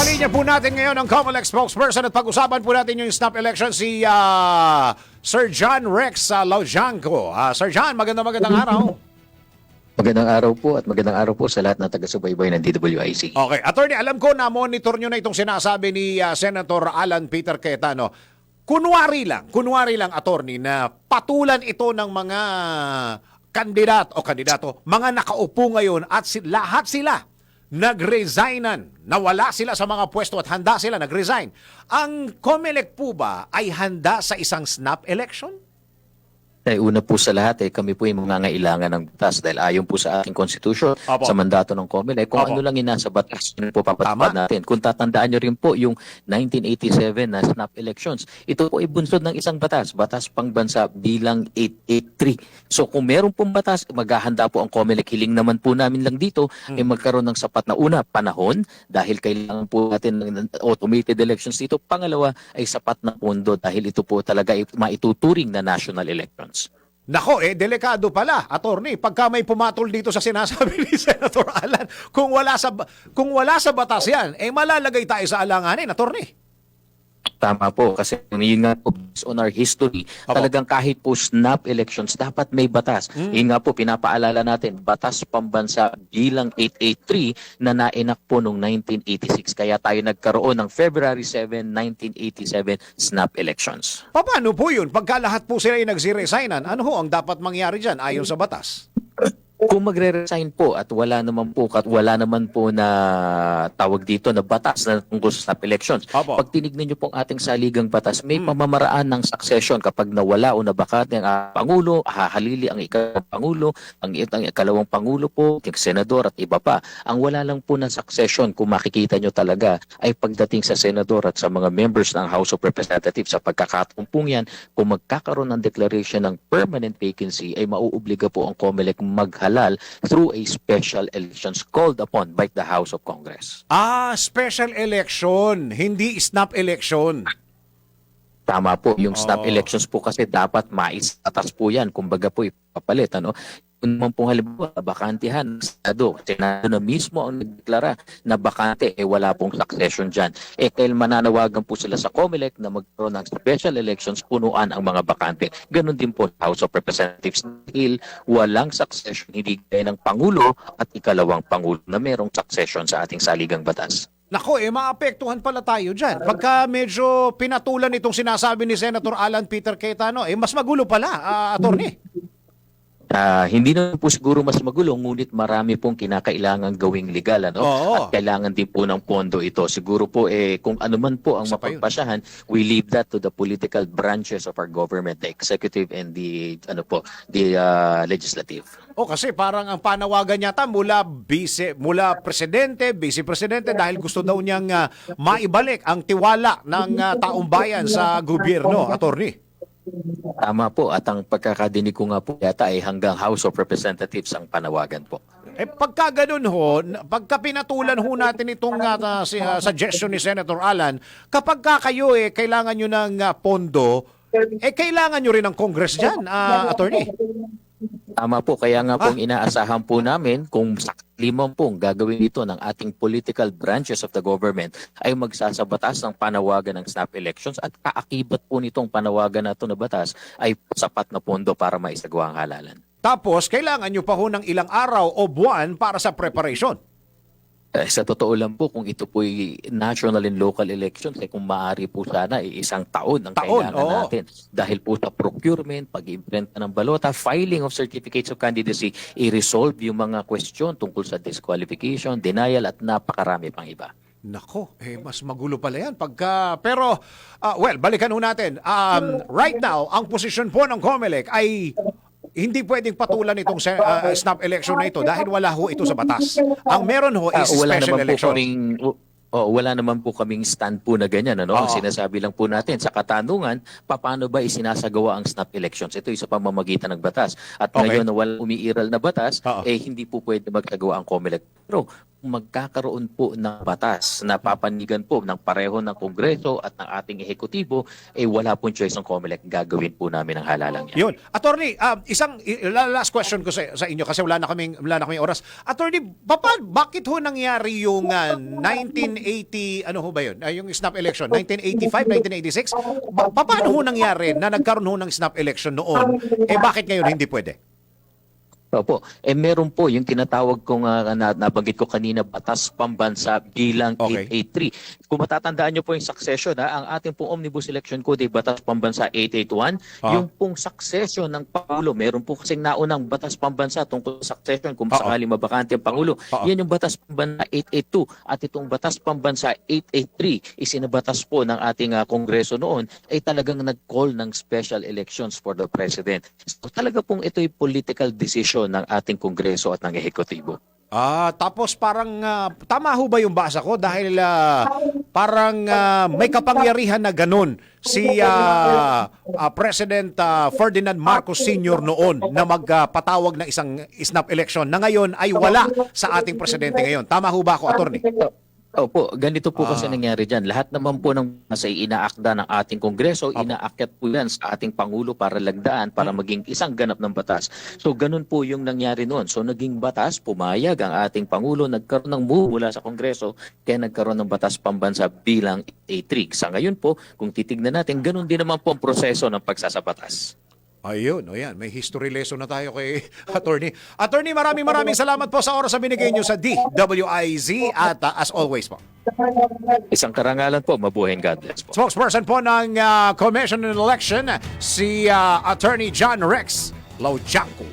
Nasa linya po natin ngayon ang Comelec spokesperson at pag-usapan po natin yung snap election si ah, Sir John Rex uh, Laujanco. Ah, Sir John, magandang magandang araw. Magandang araw po at magandang araw po sa lahat ng taga-subaybay ng DWIC. Okay, attorney, alam ko na monitor nyo na itong sinasabi ni ah, Senator Alan Peter Cayetano. Kunwari lang, kunwari lang attorney na patulan ito ng mga kandidat o kandidato, mga nakaupo ngayon at si, lahat sila nagresignan. Nawala sila sa mga pwesto at handa sila nagresign. Ang COMELEC po ba ay handa sa isang snap election? Eh, una po sa lahat, eh, kami po yung mangangailangan ng batas dahil ayon po sa ating constitution, sa mandato ng COMELEC, kung Opo. ano lang yung nasa batas, yun po papatupad natin. Kung tatandaan nyo rin po yung 1987 na snap elections, ito po ay bunsod ng isang batas, batas pangbansa bilang 883. So kung meron pong batas, maghahanda po ang COMELEC. Hiling naman po namin lang dito Hmm. ay magkaroon ng sapat na una, panahon, dahil kailangan po natin ng automated elections dito. Pangalawa ay sapat na pondo dahil ito po talaga ay maituturing na national elections. Nako, eh, delikado pala, attorney. Pagka may pumatol dito sa sinasabi ni Senator Alan, kung wala sa, kung wala sa batas yan, eh malalagay tayo sa alanganin, attorney. Tama po, kasi yun nga po, based on our history, Opo. talagang kahit po snap elections, dapat may batas. Mm. Yun nga po, pinapaalala natin, batas pambansa bilang 883 na nainak po noong 1986. Kaya tayo nagkaroon ng February 7, 1987 snap elections. Paano po yun? Pagka lahat po sila ay nagsiresignan, ano ho ang dapat mangyari dyan ayon sa batas? Kung magre-resign po at wala naman po at wala naman po na tawag dito na batas na tungkol sa elections. Opo. Pag tinignan niyo pong ating saligang batas, may Hmm. pamamaraan ng succession kapag nawala o nabakate ang ah, pangulo, hahalili ang ikalawang pangulo, ang, ang ikalawang pangulo po, yung senador at iba pa. Ang wala lang po ng succession kung makikita niyo talaga ay pagdating sa senador at sa mga members ng House of Representatives sa pagkakatumpong yan, kung magkakaroon ng declaration ng permanent vacancy ay mauobliga po ang COMELEC maghalal through a special elections called upon by the House of Congress. Ah, special election, hindi snap election. Tama po, yung snap elections po kasi dapat maisatas po yan. Kumbaga po ipapalit. Ano? Kung naman pong halimbawa, bakantihan, Senado, Senado na mismo ang nagdeklara na bakante, eh wala pong succession dyan. Eh kaya mananawagan po sila sa COMELEC na magkaroon ng special elections, punuan ang mga bakante. Ganon din po House of Representatives. Dahil walang succession, hindi gaya ng Pangulo at ikalawang Pangulo na merong succession sa ating saligang batas. Nako, eh, maapektuhan pala tayo dyan. Pagka medyo pinatulan itong sinasabi ni Senator Alan Peter Cayetano, eh, mas magulo pala, ah, attorney. Ah, hindi na po siguro mas magulo, ngunit marami pong kinakailangan gawing legal. Ano? Oo. At kailangan din po ng pondo ito. Siguro po, eh, kung ano man po ang Isa mapagpasyahan, we leave that to the political branches of our government, the executive and the, ano po, the ah, legislative. O kasi parang ang panawagan yata mula vice, mula presidente, vice presidente dahil gusto daw niyang ah, maibalik ang tiwala ng ah, taong bayan sa gobyerno, attorney. Tama po. At ang pagkakadinig ko nga po yata ay hanggang House of Representatives ang panawagan po. Eh pagka ganun ho, pagka pinatulan ho natin itong ah, si- ah, suggestion ni Senator Alan, kapag ka kayo eh kailangan nyo ng ah, pondo, eh kailangan nyo rin ng Congress dyan, ah, attorney. Tama po, kaya nga Ah. pong inaasahan po namin kung sakali man pong gagawin ito ng ating political branches of the government ay magsasabatas ng panawagan ng snap elections at kaakibat po nitong panawagan na ito na batas ay sapat na pondo para maisagawa ang halalan. Tapos, kailangan nyo pa ho ng ilang araw o buwan para sa preparation. Eh, sa totoo lang po, kung ito po national and local elections, eh, kung maaari po sana, eh, isang taon ang Taon, kailangan oo. natin. Dahil po sa procurement, pag-imprenta ng balota, filing of certificates of candidacy, i-resolve yung mga question tungkol sa disqualification, denial, at napakarami pang iba. Nako, eh mas magulo pala yan pagka pero ah, well, balikan ho natin. Um, right now, ang posisyon po ng COMELEC ay hindi pwedeng patulan itong ah, snap election na ito dahil wala ho ito sa batas. Ang meron ho is wala special naman election. po kaming oh, wala naman po kaming stand po na ganyan ano. Ang Oo. sinasabi lang po natin sa katanungan, paano ba isinasagawa ang snap elections? Ito ay sa pamamagitan ng batas. At Okay. ngayon na wala umiiral na batas, Oo. eh hindi po pwede magsagawa ang COMELEC. Pero magkakaroon po ng batas na papanigan po ng pareho ng Kongreso at ng ating ehekutibo, eh wala pong choice ng COMELEC. Gagawin po namin ang halalang yan. Yun. Attorney, um, isang last question ko sa, sa inyo kasi wala na kaming wala na kaming oras. Attorney, bapa, bakit ho nangyari yung ah, 1980 ano ho ba yun? Ah, yung snap election 1985, 1986? Ba, pa- paano ho nangyari na nagkaroon ho ng snap election noon? Eh bakit ngayon hindi pwede? Opo. Eh meron po yung tinatawag kong uh, na, nabanggit ko kanina batas pambansa bilang Okay. 883. Kung matatandaan niyo po yung succession ha, ang ating pong Omnibus Election Code batas pambansa 881. Ah. Yung pong succession ng pangulo, meron po kasing naunang batas pambansa tungkol sa succession kung Oo. sakali mabakante ang pangulo. Oo. Yan yung batas pambansa 882 at itong batas pambansa 883 isinabatas po ng ating ah, kongreso noon ay talagang nag-call ng special elections for the president. So talaga pong ito'y political decision ng ating kongreso at ng ehekutibo. Ah, tapos parang ah, tama ho ba yung basa ko dahil ah, parang ah, may kapangyarihan na ganun si ah, ah, President ah, Ferdinand Marcos Sr. noon na magpatawag ng isang snap election na ngayon ay wala sa ating presidente ngayon. Tama ho ba ako, attorney? Opo, ganito po kasi Ah. nangyari dyan. Lahat naman po ng nasa inaakda ng ating kongreso, inaakyat po yan sa ating pangulo para lagdaan, para maging isang ganap ng batas. So ganun po yung nangyari noon. So naging batas, pumayag ang ating pangulo, nagkaroon ng move mula sa kongreso, kaya nagkaroon ng batas pambansa bilang A3. Sa ngayon po, kung titignan natin, ganun din naman po ang proseso ng pagsasabatas. Ayun, o yan. May history lesson na tayo kay attorney. Attorney, maraming maraming salamat po sa oras na binigay niyo sa DWIZ at ah, as always po. Isang karangalan po, mabuhay God bless po. Spokesperson po ng ah, Commission on Election, si ah, Attorney John Rex Laujanco.